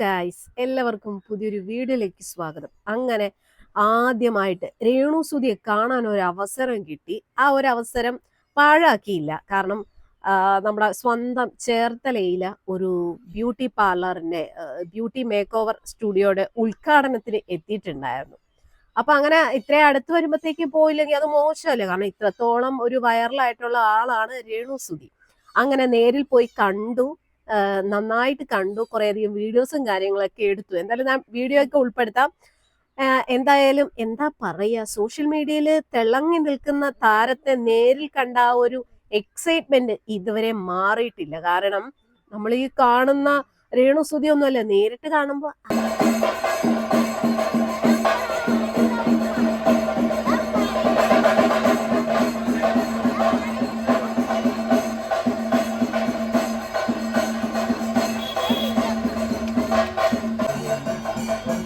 Guys എല്ലാവർക്കും പുതിയൊരു വീഡിയോയിലേക്ക് സ്വാഗതം. അങ്ങനെ ആദ്യമായിട്ട് രേണുസുതിയെ കാണാൻ ഒരു അവസരം കിട്ടി. ആ ഒരു അവസരം പാഴാക്കിയില്ല. കാരണം നമ്മുടെ സ്വന്തം ചേർത്തലയില ഒരു ബ്യൂട്ടി പാർലറിന്റെ ബ്യൂട്ടി മേക്ക് ഓവർ സ്റ്റുഡിയോയുടെ ഉദ്ഘാടനത്തിന് എത്തിയിട്ടുണ്ടായിരുന്നു. അപ്പൊ അങ്ങനെ ഇത്രയും അടുത്ത് വരുമ്പോഴത്തേക്ക് പോയില്ലെങ്കിൽ അത് മോശമല്ലേ? കാരണം ഇത്രത്തോളം ഒരു വൈറലായിട്ടുള്ള ആളാണ് രേണുസുതി അങ്ങനെ നേരിൽ പോയി കണ്ടു. നന്നായിട്ട് കണ്ടു കുറേയധികം വീഡിയോസും കാര്യങ്ങളൊക്കെ എടുത്തു. എന്തായാലും ഞാൻ വീഡിയോ ഒക്കെ ഉൾപ്പെടുത്താം എന്തായാലും എന്താ പറയുക സോഷ്യൽ മീഡിയയിൽ തിളങ്ങി നിൽക്കുന്ന താരത്തെ നേരിൽ കണ്ട ആ ഒരു എക്സൈറ്റ്മെന്റ് ഇതുവരെ മാറിയിട്ടില്ല. കാരണം നമ്മൾ ഈ കാണുന്ന രേണു സ്തുതി ഒന്നുമല്ല നേരിട്ട് കാണുമ്പോൾ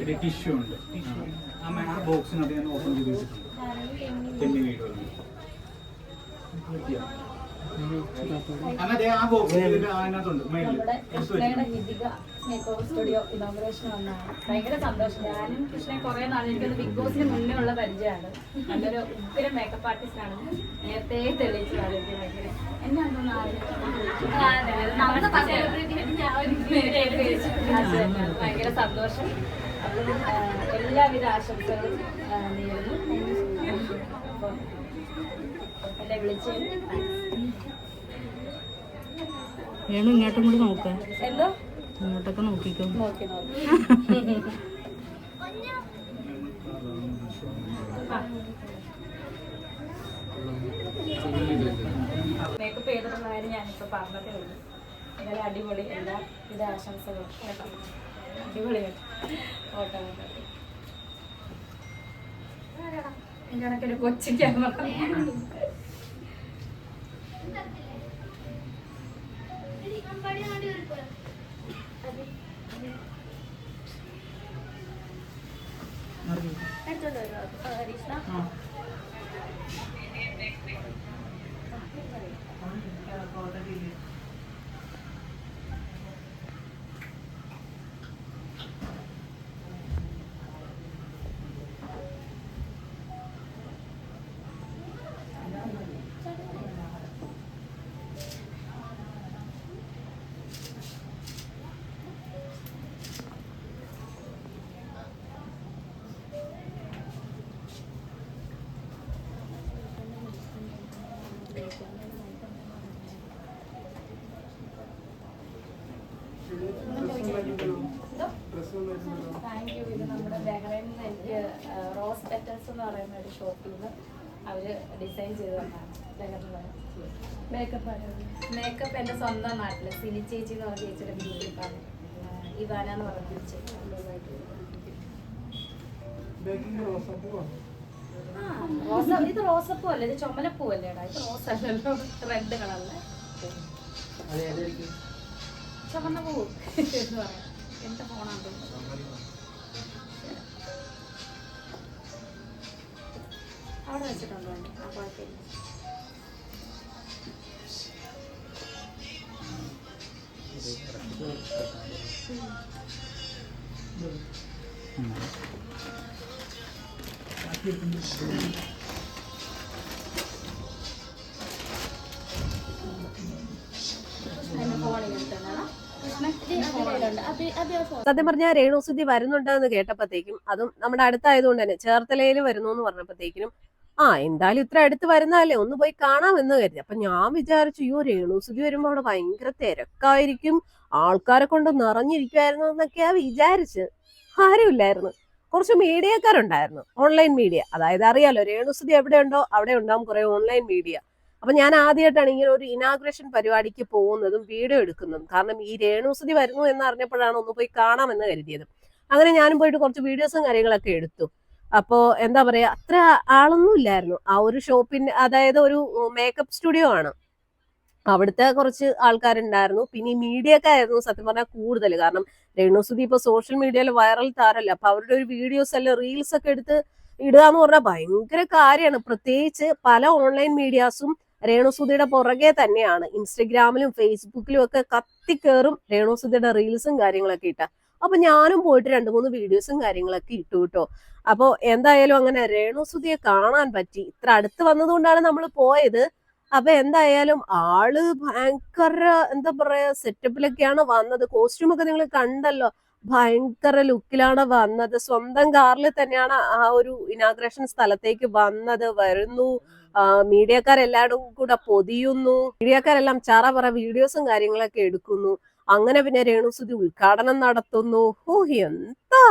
ഇത് ടിഷ്യൂ ഉണ്ട്. ടിഷ്യൂ. ആ ബോക്സിനകത്ത് ഞാൻ ഓപ്പൺ ചെയ്ത് വെച്ചിട്ടുണ്ട്. തെന്നി വീട് സ്റ്റുഡിയോ ഇനോഗ്രേഷൻ വന്നാണ്. ഭയങ്കര സന്തോഷം. ഞാനും കൃഷ്ണൻ കുറെ നാൾ എനിക്കത് ബിഗ് ബോസിന് മുന്നേ ഉള്ള പരിചയമാണ്. നല്ലൊരു ഉഗ്ര മേക്കപ്പ് ആർട്ടിസ്റ്റ് ആണ്. നേരത്തെ തെളിയിച്ചു ആരോഗ്യം ഭയങ്കര. എന്നെ അതൊന്നും ആരും ഭയങ്കര സന്തോഷം. എല്ലാവിധ ആശംസകളും നേരുന്നു. വേണു ഇങ്ങോട്ടും കൂടി നോക്ക. ഇങ്ങോട്ടൊക്കെ നോക്കിക്കോ. നോക്കി നോക്കി. മേക്കപ്പ് ചെയ്തിട്ടുള്ള കാര്യം ഞാനിപ്പോൾ പറഞ്ഞതേ ഉള്ളൂ. എന്നാലും അടിപൊളി. എല്ലാ ഇത് ആശംസകളും. കേട്ടോ? അടിപൊളി ഓട്ടോ കണക്കൊരു കൊച്ചു ക്യാമറ. എടുത്തോണ്ട് വരുമോ കൃഷ്ണ താങ്ക് യു ഇത് നമ്മുടെ ബഹ്റൈനിൽ നിന്ന് എനിക്ക് റോസ് പെറ്റൽസ് എന്ന് പറയുന്ന ഒരു ഷോപ്പിൽ നിന്ന് അവർ ഡിസൈൻ ചെയ്ത് തന്നാണ്. മേക്കപ്പ് മേക്കപ്പ് എന്റെ സ്വന്തം നാട്ടിൽ സിനി ചേച്ചി എന്ന് പറഞ്ഞ ചേച്ചിയുടെ ബ്യൂട്ടി പാർലർ ഇവാന എന്ന് പറഞ്ഞ ചേച്ചി. റോസ ഇത് റോസപ്പൂ അല്ലേ? ഇത് ചുമലപ്പൂ അല്ലേടാ ഇത് റോസ് അല്ലല്ലോ റെഡ് കളറിലെ. ചുമന്ന പൂ എന്ന് പറയാം എന്റെ ഫോണാണ് അവിടെ വെച്ചിട്ടുണ്ടോ ആ കുഴപ്പമില്ല അതിന്റെ സത്യം പറഞ്ഞാൽ രേണുസുതി വരുന്നുണ്ടെന്ന് കേട്ടപ്പോഴത്തേക്കും അതും നമ്മുടെ അടുത്തായതുകൊണ്ട് തന്നെ ചേർത്തലയിൽ വരുന്നു എന്ന് പറഞ്ഞപ്പോഴത്തേക്കിനും ആ എന്തായാലും ഇത്ര അടുത്ത് വരുന്നതല്ലേ ഒന്ന് പോയി കാണാമെന്ന് കരുതി. അപ്പൊ ഞാൻ വിചാരിച്ചു അയ്യോ രേണുസുതി വരുമ്പോ അവിടെ ഭയങ്കര തിരക്കായിരിക്കും ആൾക്കാരെ കൊണ്ട് നിറഞ്ഞിരിക്കുമായിരുന്നു എന്നൊക്കെയാ വിചാരിച്ച്. ആരുമില്ലായിരുന്നു. കുറച്ച് മീഡിയക്കാരുണ്ടായിരുന്നു ഓൺലൈൻ മീഡിയ. അതായത് അറിയാലോ രേണുസുദ്ധി എവിടെ ഉണ്ടോ അവിടെ ഉണ്ടാവും കുറെ ഓൺലൈൻ മീഡിയ. അപ്പൊ ഞാൻ ആദ്യമായിട്ടാണ് ഇങ്ങനെ ഒരു ഇനാഗ്രേഷൻ പരിപാടിക്ക് പോകുന്നതും വീഡിയോ എടുക്കുന്നതും. കാരണം ഈ രേണുസുതി വരുന്നു എന്ന് അറിഞ്ഞപ്പോഴാണ് ഒന്ന് പോയി കാണാമെന്ന് കരുതിയത്. അങ്ങനെ ഞാനും പോയിട്ട് കുറച്ച് വീഡിയോസും കാര്യങ്ങളൊക്കെ എടുത്തു. അപ്പോ എന്താ പറയാ അത്ര ആളൊന്നും ഇല്ലായിരുന്നു. ആ ഒരു ഷോപ്പിന്റെ അതായത് ഒരു മേക്കപ്പ് സ്റ്റുഡിയോ ആണ്. അവിടുത്തെ കുറച്ച് ആൾക്കാരുണ്ടായിരുന്നു. പിന്നെ ഈ മീഡിയക്കായിരുന്നു സത്യം പറഞ്ഞാൽ കൂടുതൽ കാരണം രേണുസുതി ഇപ്പൊ സോഷ്യൽ മീഡിയയിൽ വൈറൽ താരല്ല. അപ്പൊ അവരുടെ ഒരു വീഡിയോസ് അല്ല റീൽസ് ഒക്കെ എടുത്ത് ഇടുക എന്ന് പറഞ്ഞാൽ ഭയങ്കര കാര്യമാണ് പ്രത്യേകിച്ച് പല ഓൺലൈൻ മീഡിയാസും രേണുസുതിയുടെ പുറകെ തന്നെയാണ് ഇൻസ്റ്റഗ്രാമിലും ഫേസ്ബുക്കിലും ഒക്കെ കത്തിക്കേറും രേണുസുധിയുടെ റീൽസും കാര്യങ്ങളൊക്കെ ഇട്ട. അപ്പൊ ഞാനും പോയിട്ട് രണ്ട് മൂന്ന് വീഡിയോസും കാര്യങ്ങളൊക്കെ ഇട്ടു കേട്ടോ. അപ്പൊ എന്തായാലും അങ്ങനെ രേണുസുധിയെ കാണാൻ പറ്റി. ഇത്ര അടുത്ത് വന്നതുകൊണ്ടാണ് നമ്മൾ പോയത്. അപ്പൊ എന്തായാലും ആൾ ഭയങ്കര എന്താ പറയാ സെറ്റപ്പിലൊക്കെയാണ് വന്നത്. കോസ്റ്റ്യൂമൊക്കെ നിങ്ങൾ കണ്ടല്ലോ. ഭയങ്കര ലുക്കിലാണ് വന്നത്. സ്വന്തം കാറിൽ തന്നെയാണ് ആ ഒരു ഇനാഗ്രേഷൻ സ്ഥലത്തേക്ക് വന്നത്. വരുന്നു. മീഡിയക്കാരെല്ലാവരും കൂടെ പൊതിയുന്നു. മീഡിയക്കാരെല്ലാം ചാറ പറ വീഡിയോസും കാര്യങ്ങളൊക്കെ എടുക്കുന്നു. അങ്ങനെ പിന്നെ രേണുസുതി ഉദ്ഘാടനം നടത്തുന്നു. ഓ എന്താ?